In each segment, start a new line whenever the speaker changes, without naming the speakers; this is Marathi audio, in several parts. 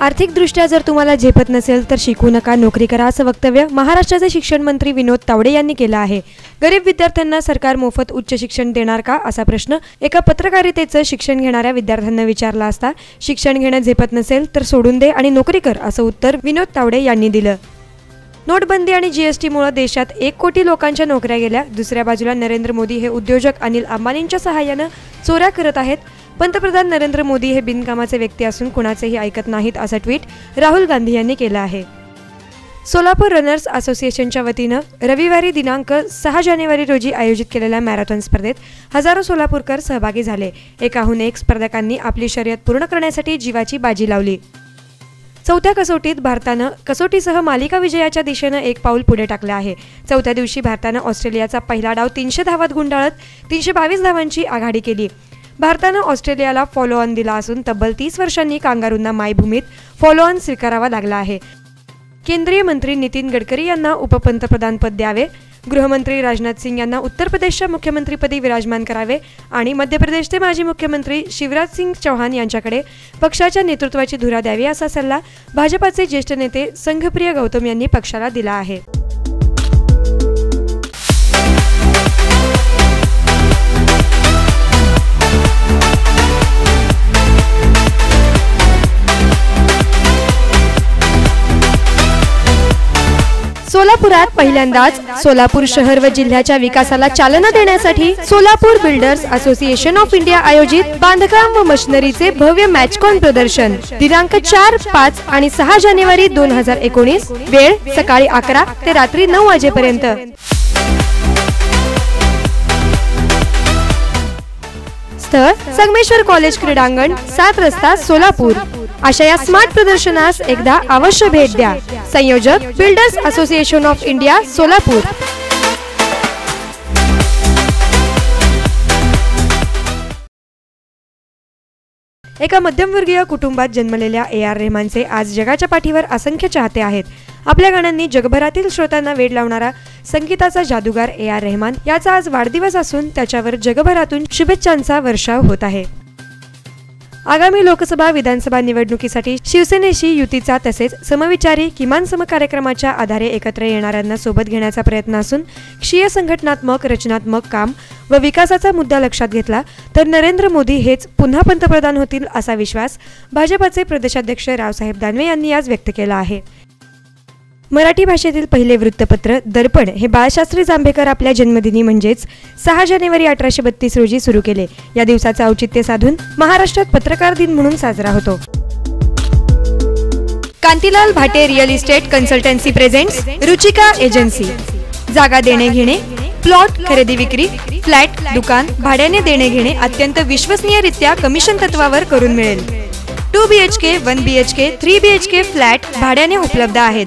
आर्थिकदृष्ट्या जर तुम्हाला झेपत नसेल तर शिकू नका नोकरी करा असं वक्तव्य महाराष्ट्राचे शिक्षण मंत्री विनोद तावडे यांनी केलं आहे. गरीब विद्यार्थ्यांना सरकार मोफत उच्च शिक्षण देणार का? असा प्रश्न एका पत्रकारितेचं शिक्षण घेणाऱ्या विद्यार्थ्यांना विचारला असता शिक्षण घेणं झेपत नसेल तर सोडून दे आणि नोकरी कर असं उत्तर विनोद तावडे यांनी दिलं. नोटबंदी आणि जीएसटीमुळे देशात एक कोटी लोकांच्या नोकऱ्या गेल्या. दुसऱ्या बाजूला नरेंद्र मोदी हे उद्योजक अनिल अंबानींच्या सहाय्यानं चोऱ्या करत आहेत. पंतप्रधान नरेंद्र मोदी हे बिनकामाचे व्यक्ती असून कुणाचेही ऐकत नाहीत असं ट्विट राहुल गांधी यांनी केलं आहे. सोलापूर रनर्स असोसिएशनच्या वतीनं रविवारी दिनांक सहा जानेवारी रोजी आयोजित केलेल्या मॅरेथॉन स्पर्धेत हजारो सोलापूरकर सहभागी झाले. एकाहून एक स्पर्धकांनी आपली शर्यत पूर्ण करण्यासाठी जीवाची बाजी लावली. चौथ्या कसोटीत भारतानं कसोटीसह मालिका विजयाच्या दिशेनं एक पाऊल पुढे टाकलं आहे. चौथ्या दिवशी भारतानं ऑस्ट्रेलियाचा पहिला डाव तीनशे धावात गुंडाळत तीनशे बावीस धावांची आघाडी केली. भारतानं ऑस्ट्रेलियाला फॉलो ऑन दिला असून तब्बल तीस वर्षांनी कांगारूंना मायभूमीत फॉलो ऑन स्वीकारावा लागला आहे. केंद्रीय मंत्री नितीन गडकरी यांना उपपंतप्रधानपद द्यावे गृहमंत्री राजनाथ सिंग यांना उत्तर प्रदेशच्या मुख्यमंत्रीपदी विराजमान करावे आणि मध्य प्रदेशचे माजी मुख्यमंत्री शिवराज सिंग चौहान यांच्याकडे पक्षाच्या नेतृत्वाची धुरा द्यावी असा सल्ला भाजपाचे ज्येष्ठ नेते संघप्रिय गौतम यांनी पक्षाला दिला आहे. सोलापुरात पहिल्यांदाच सोलापूर शहर व जिल्ह्याच्या विकासाला चालना देण्यासाठी Solapur builders association of India आयोजित बांधकाम व मशिनरीचे भव्य मॅचकॉन प्रदर्शन. दिनांक चार पाच आणि सहा जानेवारी दोन हजार एकोणीस वेळ सकाळी अकरा ते रात्री नऊ वाजेपर्यंत. स्थळ संगमेश्वर कॉलेज क्रीडांगण सात रस्ता सोलापूर. अशा या स्मार्ट प्रदर्शनास एकदा अवश्य भेट द्या. संयोजक builders association of India Solapur. एका मध्यमवर्गीय कुटुंबात जन्मलेल्या ए आर रेहमानचे आज जगाच्या पाठीवर असंख्य चाहते आहेत. आपल्या गाण्यांनी जगभरातील श्रोत्यांना वेड लावणारा संगीताचा जादूगार ए आर रेहमान याचा आज वाढदिवस असून त्याच्यावर जगभरातून शुभेच्छांचा वर्षाव होत आहे. आगामी लोकसभा विधानसभा निवडणुकीसाठी शिवसेनेशी युतीचा तसेच समविचारी किमान सम कार्यक्रमाच्या आधारे एकत्र येणाऱ्यांना सोबत घेण्याचा प्रयत्न असून क्षीय संघटनात्मक रचनात्मक काम व विकासाचा मुद्दा लक्षात घेतला तर नरेंद्र मोदी हेच पुन्हा पंतप्रधान होतील असा विश्वास भाजपाचे प्रदेशाध्यक्ष रावसाहेब दानवे यांनी आज व्यक्त केला आहे. मराठी भाषेतील पहिले वृत्तपत्र दर्पण हे बाळशास्त्री जांभेकर आपल्या जन्मदिनी म्हणजेच सहा जानेवारी अठराशे बत्तीस रोजी सुरू केले. या दिवसाचं औचित्य साधून महाराष्ट्रात पत्रकार दिन म्हणून साजरा होतो. Kantilal Bhate real estate consultancy presents Ruchika agency. जागा देणे घेणे प्लॉट खरेदी विक्री फ्लॅट दुकान भाड्याने देणे घेणे अत्यंत विश्वसनीयरित्या कमिशन तत्वावर करून मिळेल. Two B H K one B H K three B H K flat भाड्याने उपलब्ध आहेत.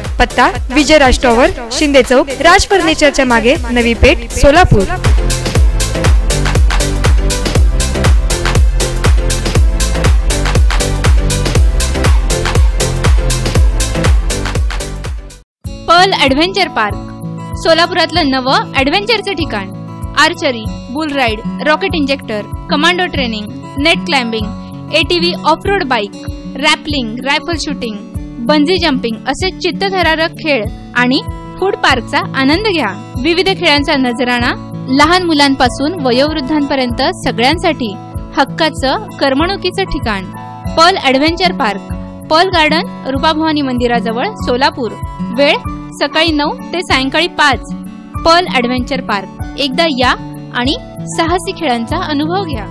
पत्ता विजयराज टॉवर शिंदे चौक राज फर्निचरच्या मागे Navi Peth Solapur.
Pearl Adventure Park सोलापुरातलं नवं ॲडव्हेंचरचं ठिकाण. Archery bull ride rocket injector commando training net climbing ATV off road bike rappelling rifle shooting. Bungee jumping असे चित्तथरारक खेळ आणि फूड पार्कचा आनंद घ्या. विविध खेळांचा नजराणा लहान मुलांपासून वयोवृद्धांपर्यंत सगळ्यांसाठी हक्काचं करमणुकीचं ठिकाण. Pearl Adventure Park Pearl Garden Rupabhavani मंदिराजवळ सोलापूर. वेळ सकाळी नऊ ते सायंकाळी पाच. Pearl Adventure Park. एकदा या आणि साहसी खेळांचा अनुभव घ्या.